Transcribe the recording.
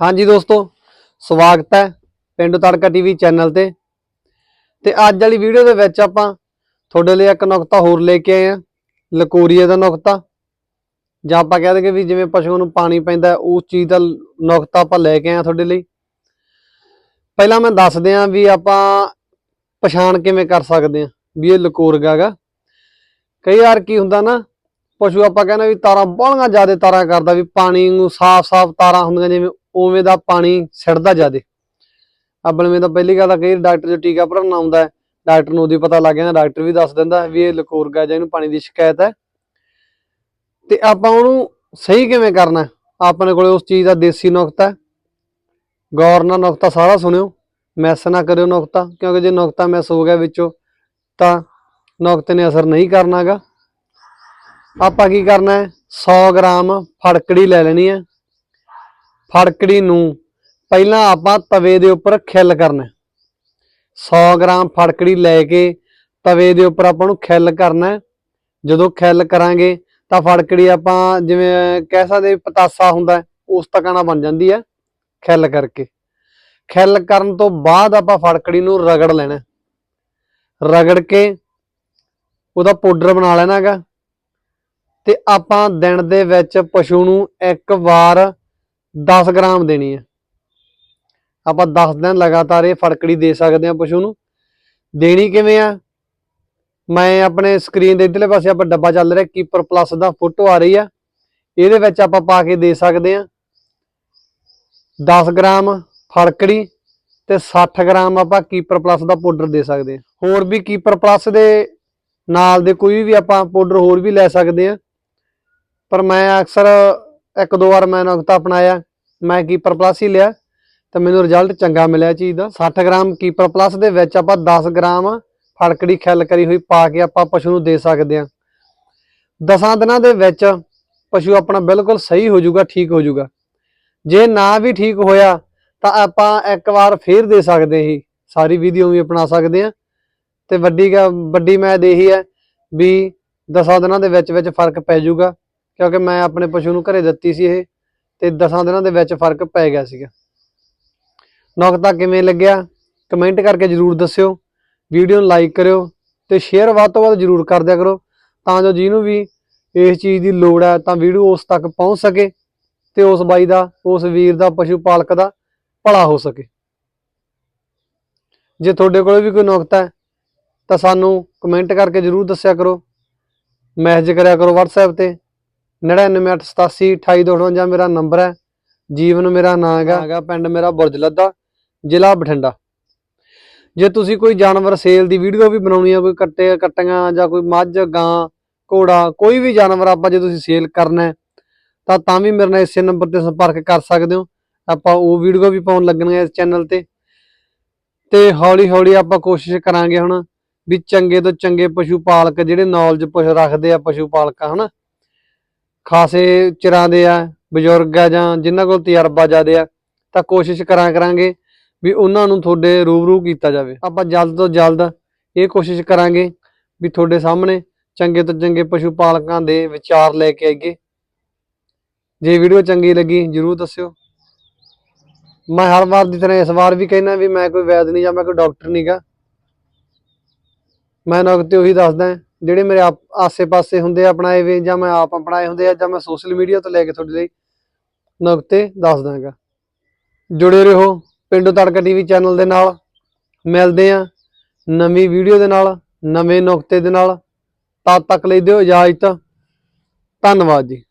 ਹਾਂਜੀ ਦੋਸਤੋ, ਸਵਾਗਤ ਹੈ ਪਿੰਡੂ ਤੜਕਾ ਟੀਵੀ ਚੈਨਲ ਤੇ। ਤੇ ਅੱਜ ਵਾਲੀ ਵੀਡੀਓ ਦੇ ਵਿੱਚ ਆਪਾਂ ਤੁਹਾਡੇ ਲਈ ਇੱਕ ਨੁਕਤਾ ਹੋਰ ਲੈ ਕੇ ਆਏ ਆ ਲਕੋਰੀਏ ਦਾ ਨੁਕਤਾ। ਜਾਂ ਆਪਾਂ ਕਹਿ ਦਈਏ ਵੀ ਜਿਵੇਂ ਪਸ਼ੂਆਂ ਨੂੰ ਪਾਣੀ ਪੈਂਦਾ ਉਸ ਚੀਜ਼ ਦਾ ਨੁਕਤਾ ਆਪਾਂ ਲੈ ਕੇ ਆਏ ਆ ਤੁਹਾਡੇ ਲਈ। ਪਹਿਲਾਂ ਮੈਂ ਦੱਸ ਦਿਆਂ ਵੀ ਆਪਾਂ ਪਛਾਣ ਕਿਵੇਂ ਕਰ ਸਕਦੇ ਆ ਵੀ ਇਹ ਲਕੋਰਗਾ ਗਾ। ਕਈ ਵਾਰ ਕੀ ਹੁੰਦਾ ਨਾ ਪਸ਼ੂ ਆਪਾਂ ਕਹਿੰਦੇ ਵੀ ਤਾਰਾਂ ਬਾਹਲੀਆਂ ਜ਼ਿਆਦਾ ਤਾਰਾਂ ਕਰਦਾ ਵੀ ਪਾਣੀ ਨੂੰ ਸਾਫ਼-ਸਾਫ਼ ਤਾਰਾਂ ਹੁੰਦੀਆਂ ਜਿਵੇਂ ਉਵੇਂ ਦਾ ਪਾਣੀ ਸਿੜਦਾ ਜ਼ਿਆਦੇ। ਆਪਣੇ ਤਾਂ ਪਹਿਲੀ ਗੱਲ ਤਾਂ ਕਹੀ, ਡਾਕਟਰ ਜੋ ਟੀਕਾ ਭਰਨ ਆਉਂਦਾ ਡਾਕਟਰ ਨੂੰ ਉਹਦੀ ਪਤਾ ਲੱਗ ਜਾਂਦਾ, ਡਾਕਟਰ ਵੀ ਦੱਸ ਦਿੰਦਾ ਵੀ ਇਹ ਲਕੋਰਗਾ ਜਾਂ ਇਹਨੂੰ ਪਾਣੀ ਦੀ ਸ਼ਿਕਾਇਤ ਹੈ। ਤੇ ਆਪਾਂ ਉਹਨੂੰ ਸਹੀ ਕਿਵੇਂ ਕਰਨਾ ਆਪਣੇ ਕੋਲੇ ਉਸ ਚੀਜ਼ ਦਾ ਦੇਸੀ ਨੁਕਤਾ ਹੈ। ਗੌਰ ਨਾਲ ਨੁਕਤਾ ਸਾਰਾ ਸੁਣਿਓ, ਮੈਸ ਨਾ ਕਰਿਓ ਨੁਕਤਾ, ਕਿਉਂਕਿ ਜੇ ਨੁਕਤਾ ਮੈਸ ਹੋ ਗਿਆ ਵਿੱਚੋਂ, ਤਾਂ ਨੁਕਤੇ ਨੇ ਅਸਰ ਨਹੀਂ ਕਰਨਾਗਾ। ਆਪਾਂ ਕੀ ਕਰਨਾ ਹੈ? 100 ਗ੍ਰਾਮ ਫੜਕੜੀ ਲੈ ਲੈਣੀ ਹੈ। ਫੜਕੜੀ ਨੂੰ ਪਹਿਲਾਂ ਆਪਾਂ ਤਵੇ ਦੇ ਉੱਪਰ ਖਿੱਲ ਕਰਨਾ ਹੈ। 100 ਗ੍ਰਾਮ ਫੜਕੜੀ ਲੈ ਕੇ ਤਵੇ ਦੇ ਉੱਪਰ ਆਪਾਂ ਨੂੰ ਖਿੱਲ ਕਰਨਾ ਜਦੋਂ ਖਿੱਲ ਕਰਾਂਗੇ ਤਾਂ ਫੜਕੜੀ ਆਪਾਂ ਜਿਵੇਂ ਕਹਿ ਸਕਦੇ ਪਤਾਸਾ ਹੁੰਦਾ ਉਸ ਤੱਕਣਾ ਬਣ ਜਾਂਦੀ ਹੈ ਖਿੱਲ ਕਰਕੇ। ਖਿੱਲ ਕਰਨ ਤੋਂ ਬਾਅਦ ਆਪਾਂ ਫੜਕੜੀ ਨੂੰ ਰਗੜ ਲੈਣਾ ਰਗੜ ਕੇ ਉਹਦਾ ਪਾਊਡਰ ਬਣਾ ਲੈਣਾਗਾ ਤੇ ਆਪਾਂ ਦਿਨ ਦੇ ਵਿੱਚ ਪਸ਼ੂ ਨੂੰ ਇੱਕ ਵਾਰ 10 ਗ੍ਰਾਮ ਦੇਣੀ ਹੈ। ਆਪਾਂ 10 ਦਿਨ ਲਗਾਤਾਰ ਇਹ ਫੜਕੜੀ ਦੇ ਸਕਦੇ ਹਾਂ ਪਸ਼ੂ ਨੂੰ। ਦੇਣੀ ਕਿਵੇਂ ਆ? ਮੈਂ ਆਪਣੇ ਸਕਰੀਨ ਦੇ ਇਧਰਲੇ ਪਾਸੇ ਆਪਾਂ ਡੱਬਾ ਚੱਲ ਰਿਹਾ ਕੀਪਰ ਪਲੱਸ ਦਾ ਫੋਟੋ ਆ ਰਹੀ ਆ। ਇਹਦੇ ਵਿੱਚ ਆਪਾਂ ਪਾ ਕੇ ਦੇ ਸਕਦੇ ਹਾਂ। 10 ਗ੍ਰਾਮ ਫੜਕੜੀ ਤੇ 60 ਗ੍ਰਾਮ ਆਪਾਂ ਕੀਪਰ ਪਲੱਸ ਦਾ ਪਾਊਡਰ ਦੇ ਸਕਦੇ ਹਾਂ। ਹੋਰ ਵੀ ਕੀਪਰ ਪਲੱਸ ਦੇ ਨਾਲ ਦੇ ਕੋਈ ਵੀ ਆਪਾਂ ਪਾਊਡਰ ਹੋਰ ਵੀ ਲੈ ਸਕਦੇ ਹਾਂ। ਪਰ ਮੈਂ ਅਕਸਰ ਇੱਕ ਦੋ ਵਾਰ ਮੈਂ ਨੁਕਤਾ ਅਪਣਾਇਆ, ਮੈਂ ਕੀਪਰ ਪਲੱਸ ਹੀ ਲਿਆ ਤੇ ਮੈਨੂੰ ਰਿਜ਼ਲਟ ਚੰਗਾ ਮਿਲਿਆ ਚੀਜ਼ ਦਾ। 60 ਗ੍ਰਾਮ ਕੀਪਰ ਪਲੱਸ ਦੇ ਵਿੱਚ ਆਪਾਂ 10 ਗ੍ਰਾਮ ਫੜਕੜੀ ਖਿੱਲ ਕਰੀ ਹੋਈ ਪਾ ਕੇ ਆਪਾਂ ਪਸ਼ੂ ਨੂੰ ਦੇ ਸਕਦੇ ਹਾਂ। ਦਸਾਂ ਦਿਨਾਂ ਦੇ ਵਿੱਚ ਪਸ਼ੂ ਆਪਣਾ ਬਿਲਕੁਲ ਸਹੀ ਹੋ ਜਾਊਗਾ, ਠੀਕ ਹੋ ਜਾਊਗਾ। ਜੇ ਨਾ ਵੀ ਠੀਕ ਹੋਇਆ ਤਾਂ ਆਪਾਂ ਇੱਕ ਵਾਰ ਫੇਰ ਦੇ ਸਕਦੇ ਹੀ ਸਾਰੀ ਵੀਡੀਓ ਵੀ ਅਪਣਾ ਸਕਦੇ ਹਾਂ। ਤੇ ਵੱਡੀ ਗ- ਵੱਡੀ ਮੈਂ ਇਹੀ ਹੈ ਵੀ ਦਸਾਂ ਦਿਨਾਂ ਦੇ ਵਿੱਚ ਵਿੱਚ ਫ਼ਰਕ ਪੈ ਜਾਊਗਾ। ਕਿਉਂਕਿ ਮੈਂ ਆਪਣੇ ਪਸ਼ੂ ਨੂੰ ਘਰੇ ਦਿੱਤੀ ਸੀ ਇਹ ਤੇ ਦਸਾਂ ਦਿਨਾਂ ਦੇ ਵਿੱਚ ਫ਼ਰਕ ਪੈ ਗਿਆ ਸੀਗਾ। ਨੁਕਤਾ ਕਿਵੇਂ ਲੱਗਿਆ? ਕਮੈਂਟ ਕਰਕੇ ਜਰੂਰ ਦੱਸਿਓ। ਵੀਡੀਓ ਨੂੰ ਲਾਈਕ ਕਰਿਓ ਤੇ ਸ਼ੇਅਰ ਵੱਧ ਤੋਂ ਵੱਧ ਜਰੂਰ ਕਰ ਦਿਆ ਕਰੋ ਤਾਂ ਜੋ ਜਿਹਨੂੰ ਵੀ ਇਸ ਚੀਜ਼ ਦੀ ਲੋੜ ਹੈ ਤਾਂ ਵੀਡੀਓ ਉਸ ਤੱਕ ਪਹੁੰਚ ਸਕੇ ਤੇ ਉਸ ਬਾਈ ਦਾ, ਉਸ ਵੀਰ ਦਾ, ਪਸ਼ੂ ਪਾਲਕ ਦਾ ਭਲਾ ਹੋ ਸਕੇ। ਜੇ ਤੁਹਾਡੇ ਕੋਲ ਵੀ ਕੋਈ ਨੁਕਤਾ ਹੈ ਤਾਂ ਸਾਨੂੰ ਕਮੈਂਟ ਕਰਕੇ ਜਰੂਰ ਦੱਸਿਆ ਕਰੋ। ਮੈਸੇਜ ਕਰਿਆ ਕਰੋ WhatsApp ਤੇ। 9987828258 ਮੇਰਾ ਨੰਬਰ ਹੈ। ਜੀਵਨ ਮੇਰਾ ਨਾਂ ਹੈਗਾ। ਹੈਗਾ ਪਿੰਡ ਮੇਰਾ ਬੁਰਜ ਲੱਦਾ, ਜ਼ਿਲ੍ਹਾ ਬਠਿੰਡਾ। ਜੇ ਤੁਸੀਂ ਕੋਈ ਜਾਨਵਰ ਸੇਲ ਦੀ ਵੀਡੀਓ ਵੀ ਬਣਾਉਣੀ ਹੈ ਕੋਈ ਕੱਟੇ, ਕੱਟੀਆਂ ਜਾਂ ਕੋਈ ਮੱਝ, ਗਾਂ, ਘੋੜਾ, ਕੋਈ ਵੀ ਜਾਨਵਰ ਆਪਾਂ ਜੇ ਤੁਸੀਂ ਸੇਲ ਕਰਨਾ ਤਾਂ ਤਾਂ ਵੀ ਮੇਰੇ ਨਾਲ ਇਸੇ ਨੰਬਰ ਤੇ ਸੰਪਰਕ ਕਰ ਸਕਦੇ ਹੋ। ਆਪਾਂ ਉਹ ਵੀਡੀਓ ਵੀ ਪਾਉਣ ਲੱਗਣਗੇ ਇਸ ਚੈਨਲ ਤੇ। ਤੇ ਹੌਲੀ ਹੌਲੀ ਆਪਾਂ ਕੋਸ਼ਿਸ਼ ਕਰਾਂਗੇ ਹੁਣ ਵੀ ਚੰਗੇ ਤੋਂ ਚੰਗੇ ਪਸ਼ੂ ਪਾਲਕ ਜਿਹੜੇ ਨੌਲੇਜ ਪਸ਼ੂ ਰੱਖਦੇ ਆ ਪਸ਼ੂ ਪਾਲਕ, ਹਨਾ? ਖਾਸੇ ਚਿਰਾਂ ਦੇ ਆ, ਬਜ਼ੁਰਗ ਆ ਜਾਂ ਜਿਨ੍ਹਾਂ ਕੋਲ ਤਜਰਬਾ ਜ਼ਿਆਦੇ ਆ, ਤਾਂ ਕੋਸ਼ਿਸ਼ ਕਰਾਂ ਕਰਾਂਗੇ ਵੀ ਉਹਨਾਂ ਨੂੰ ਤੁਹਾਡੇ ਰੂਬਰੂ ਕੀਤਾ ਜਾਵੇ। ਆਪਾਂ ਜਲਦ ਤੋਂ ਜਲਦ ਇਹ ਕੋਸ਼ਿਸ਼ ਕਰਾਂਗੇ ਵੀ ਤੁਹਾਡੇ ਸਾਹਮਣੇ ਚੰਗੇ ਤੋਂ ਚੰਗੇ ਪਸ਼ੂ ਪਾਲਕਾਂ ਦੇ ਵਿਚਾਰ ਲੈ ਕੇ ਆਈਏ। ਜੇ ਵੀਡੀਓ ਚੰਗੀ ਲੱਗੀ, ਜਰੂਰ ਦੱਸਿਓ। ਮੈਂ ਹਰ ਵਾਰ ਦੀ ਤਰ੍ਹਾਂ ਇਸ ਵਾਰ ਵੀ ਕਹਿਣਾ ਵੀ ਮੈਂ ਕੋਈ ਵੈਦ ਨਹੀਂ ਜਾਂ ਮੈਂ ਕੋਈ ਡਾਕਟਰ ਨਹੀਂਗਾ ਮੈਂ ਨੁਕਤੇ ਉਹੀ ਦੱਸਦਾ। ਜਿਹੜੇ ਮੇਰੇ ਆਪ- ਆਸੇ-ਪਾਸੇ ਹੁੰਦੇ ਆ ਆਪਣਾਏ ਵੇ, ਜਾਂ ਮੈਂ ਆਪ ਅਪਣਾਏ ਹੁੰਦੇ ਆ, ਜਾਂ ਮੈਂ ਸੋਸ਼ਲ ਮੀਡੀਆ ਤੋਂ ਲੈ ਕੇ ਤੁਹਾਡੇ ਲਈ ਨੁਕਤੇ ਦੱਸ ਦਾਂਗਾ ਜੁੜੇ ਰਹੋ ਪਿੰਡੂ ਤੜਕਾ ਟੀਵੀ ਚੈਨਲ ਦੇ ਨਾਲ। ਮਿਲਦੇ ਆ ਨਵੀਂ ਵੀਡੀਓ ਦੇ ਨਾਲ, ਨਵੇਂ ਨੁਕਤੇ ਦੇ ਨਾਲ। ਤਦ ਤੱਕ ਲਈ ਦਿਓ ਇਜਾਜ਼ਤ। ਧੰਨਵਾਦ ਜੀ।